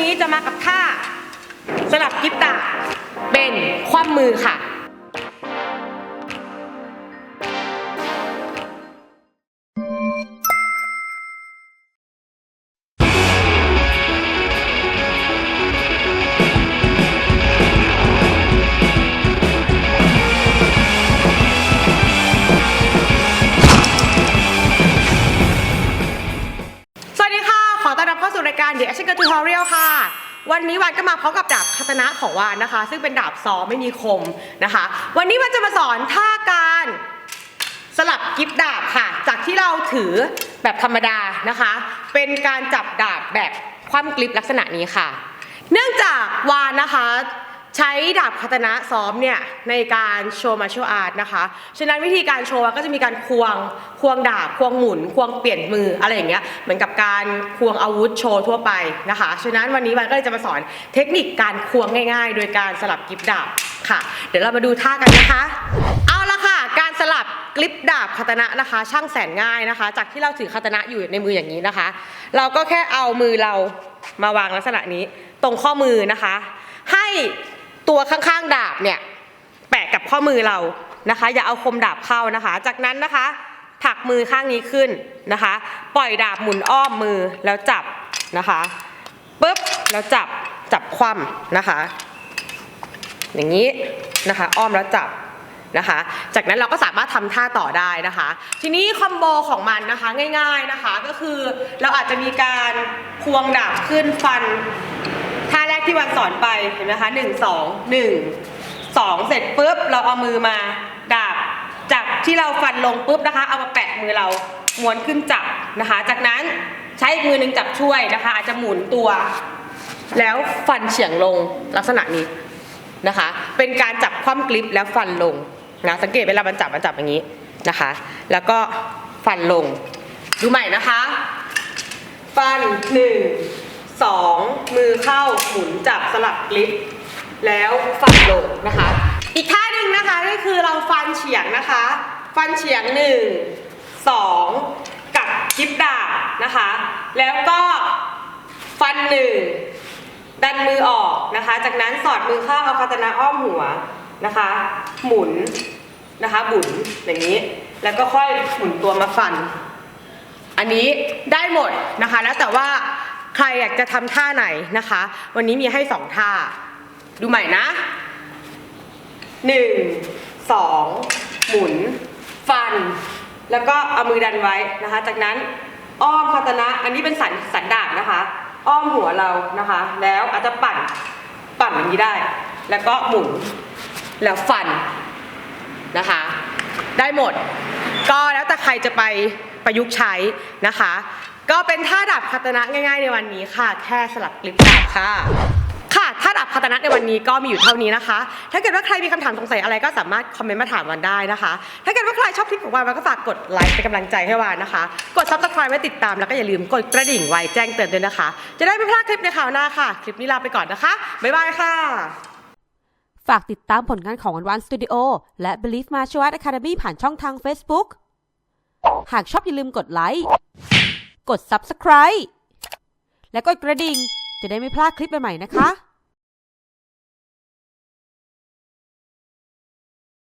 นี้จะมากับท่าสลับกิฟตาเป็นคว่ำมือค่ะ ขอต้อนรับเข้าสู่รายการ The Action Girl Tutorial ค่ะ วันนี้วันก็มาพร้อมกับดาบคาตนะของวานนะคะ ซึ่งเป็นดาบซอไม่มีคมนะคะ วันนี้วันจะมาสอนท่าการสลับกิฟดาบค่ะ จากที่เราถือแบบธรรมดานะคะ เป็นการจับดาบแบบคว่ำกลิปลักษณะนี้ค่ะ เนื่องจากวานนะคะ ใช้ดาบคาตนะซ้อมเนี่ยในการโชว์มาร์ชอาร์ตนะคะ ฉะนั้นวิธีการโชว์ก็จะมีการควง ควงดาบ ควงหมุน ควงเปลี่ยนมืออะไรอย่างเงี้ย เหมือนกับการควงอาวุธโชว์ทั่วไปนะคะ ฉะนั้นวันนี้วันก็เลยจะมาสอนเทคนิคการควงง่าย ๆ โดยการสลับกริปดาบค่ะ เดี๋ยวเรามาดูท่ากันนะคะ เอาละค่ะ การสลับกริปดาบคาตนะนะคะ ช่างแสนง่ายนะคะ จากที่เราถือคาตนะอยู่ในมืออย่างนี้นะคะ เราก็แค่เอามือเรามาวางลักษณะนี้ ตรงข้อมือนะคะ ให้ ตัวข้างๆดาบเนี่ยแปะกับข้อมือเรานะคะ อย่าเอาคมดาบเข้านะคะ จากนั้นนะคะผลักมือข้างนี้ขึ้นนะคะ ปล่อยดาบหมุนอ้อมมือแล้วจับนะคะปุ๊บแล้วจับจับคว่ำนะคะ อย่างนี้นะคะ อ้อมแล้วจับนะคะ จากนั้นเราก็สามารถทำท่าต่อได้นะคะ ทีนี้คอมโบของมันนะคะง่าย ๆนะคะ ก็คือเราอาจจะมีการควงดาบขึ้นฟัน ที่วันสอนไปเห็นไหมคะหนึ่งสองหนึ่งสองเสร็จปุ๊บเราเอามือมาดาบจากที่เราฟันลงปุ๊บนะคะ เอามาแปะมือเราม้วนขึ้นจับนะคะ จากนั้นใช้อีกมือหนึ่งจับช่วยนะคะ อาจจะหมุนตัว แล้วฟันเฉียงลงลักษณะนี้นะคะ เป็นการจับคว่ำกลิปแล้วฟันลงนะสังเกตเวลามันจับมันจับอย่างนี้นะคะ แล้วก็ฟันลง ดูใหม่นะคะ ฟันหนึ่ง สองมือเข้าหมุนจับสลับกลิป แล้วฟันลงนะคะ อีกท่าหนึ่งนะคะก็คือเราฟันเฉียงนะคะ ฟันเฉียงหนึ่งสองกับกลิปดาบนะคะ แล้วก็ฟันหนึ่งดันมือออกนะคะ จากนั้นสอดมือเข้าเอาคาตานะอ้อมหัวนะคะ หมุนนะคะบุนอย่างนี้ แล้วก็ค่อยหมุนตัวมาฟัน อันนี้ได้หมดนะคะ แล้วแต่ว่า ใครอยากจะทำท่าไหนนะคะ วันนี้มีให้สองท่า ดูใหม่นะหนึ่งสองหมุน ฟัน แล้วก็เอามือดันไว้นะคะ จากนั้นอ้อมคาตนะ อันนี้เป็นสันสันดาบนะคะ อ้อมหัวเรานะคะ แล้วอาจจะปั่นปั่นอย่างนี้ได้ แล้วก็หมุนแล้วฟันนะคะ ได้หมด ก็แล้วแต่ใครจะไปประยุกต์ใช้นะคะ ก็เป็นท่าดับคาตนะง่าย ๆ ในวันนี้ค่ะ แค่สลับกลิปดาบค่ะ ค่ะท่าดับคาตนะในวันนี้ก็มีอยู่เท่านี้นะคะ ถ้าเกิดว่าใครมีคำถามสงสัยอะไรก็สามารถคอมเมนต์มาถามวันได้นะคะ ถ้าเกิดว่าใครชอบคลิปของวานวันก็ฝากกดไลค์เป็นกำลังใจให้วานนะคะ กดซับสไครต์ไว้ติดตามแล้วก็อย่าลืมกดกระดิ่งไว้แจ้งเตือนด้วยนะคะ จะได้ไม่พลาดคลิปในคราวหน้าค่ะ คลิปนี้ลาไปก่อนนะคะบ๊ายบายค่ะ ฝากติดตามผลงานของวันวันสตูดิโอและ Believe Martial Art Academy ผ่านช่องทาง Facebook หากชอบอย่าลืมกดไลค์ กด Subscribe และกดกระดิ่งจะได้ไม่พลาดคลิปใหม่ๆนะคะ